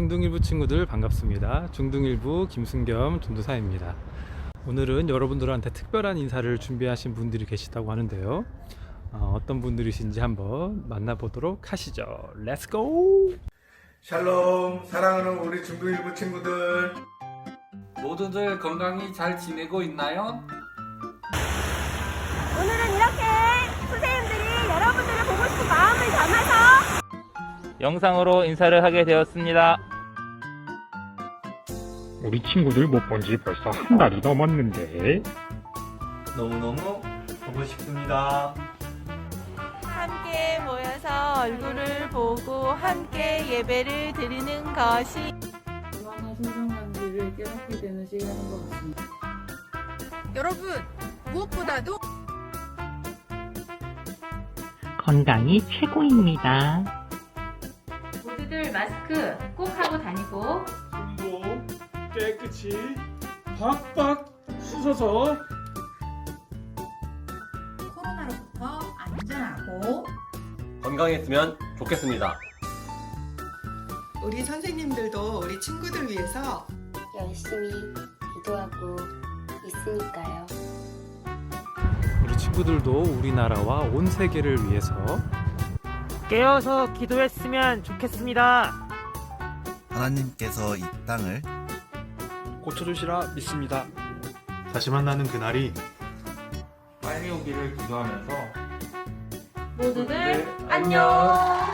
중등일부 친구들 반갑습니다. 중등일부 김승겸 전도사입니다. 오늘은 여러분들한테 특별한 인사를 준비하신 분들이 계시다고 하는데요. 어, 어떤 분들이신지 한번 만나보도록 하시죠. 렛츠고! 샬롬 사랑하는 우리 중등일부 친구들 모두들 건강히 잘 지내고 있나요? 오늘은 이렇게 선생님들이 여러분들을 보고 싶은 마음을 담아서 영상으로 인사를 하게 되었습니다. 우리 친구들 못 본 지 벌써 한 달이 넘었는데 너무너무 보고 싶습니다 함께 모여서 얼굴을 보고 함께 예배를 드리는 것이 건강한 신성관계를 깨닫게 되는 시간인 것 같습니다. 여러분 무엇보다도 건강이 최고입니다. 모두들 마스크 꼭 하고 다니고 깨끗이 박박 씻어서 코로나로부터 안전하고 건강했으면 좋겠습니다. 우리 선생님들도 우리 친구들 위해서 열심히 기도하고 있으니까요. 우리 친구들도 우리나라와 온 세계를 위해서 깨어서 기도했으면 좋겠습니다. 하나님께서 이 땅을 고쳐주시라 믿습니다. 다시 만나는 그날이 빨리 오기를 기도하면서 모두들 안녕.